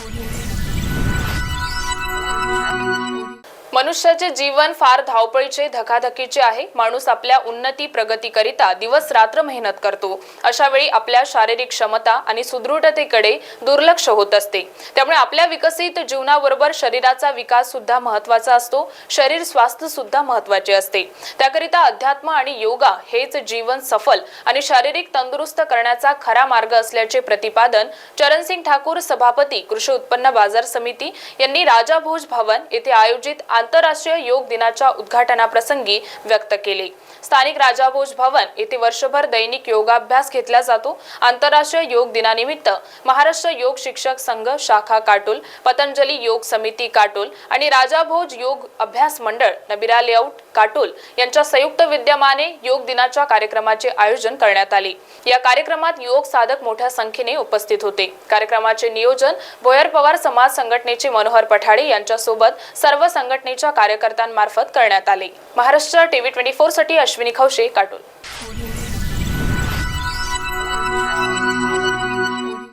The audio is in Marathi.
Audio. मनुष्याचे जीवन फार धावपळीचे धकाधकीचे आहे. माणूस आपल्या उन्नती प्रगतीकरिता दिवस रात्र मेहनत करतो. अशा वेळी आपल्या शारीरिक क्षमता आणि सुदृढतेकडे दुर्लक्ष होत असते. त्यामुळे आपल्या विकसित जीवनाबरोबर शरीराचा विकास सुद्धा महत्त्वाचा असतो. शरीर स्वास्थ्य सुद्धा महत्त्वाचे असते. त्याकरिता अध्यात्म आणि योगा हेच जीवन सफल आणि शारीरिक तंदुरुस्त करण्याचा खरा मार्ग असल्याचे प्रतिपादन चरणसिंग ठाकूर सभापती कृषी उत्पन्न बाजार समिती यांनी राजा भोज भवन येथे आयोजित आंतर आंतरराष्ट्रीय योग दिनाच्या उद्घाटनाप्रसंगी व्यक्त केले. स्थानिक राजाभोज भवन येथे वर्षभर दैनिक योगाभ्यास घेतला जातो. आंतरराष्ट्रीय योग दिनानिमित्त महाराष्ट्र योग शिक्षक संघ शाखा काटोल पतंजली योग समिती काटोल आणि राजा भोज योग अभ्यास मंडळ नबिरा लेआउट काटोल यांच्या संयुक्त विद्यमाने योग दिनाच्या कार्यक्रमाचे आयोजन करण्यात आले. या कार्यक्रमात योग साधक मोठ्या संख्येने उपस्थित होते. कार्यक्रमाचे नियोजन भोयर पवार समाज संघटनेचे मनोहर पठाडे यांच्यासोबत सर्व संघटनेच्या कार्यकर्त्यांमार्फत करण्यात आले. महाराष्ट्र टीव्ही ट्वेंटी फोरसाठी अश्विनी खवशे काटोल.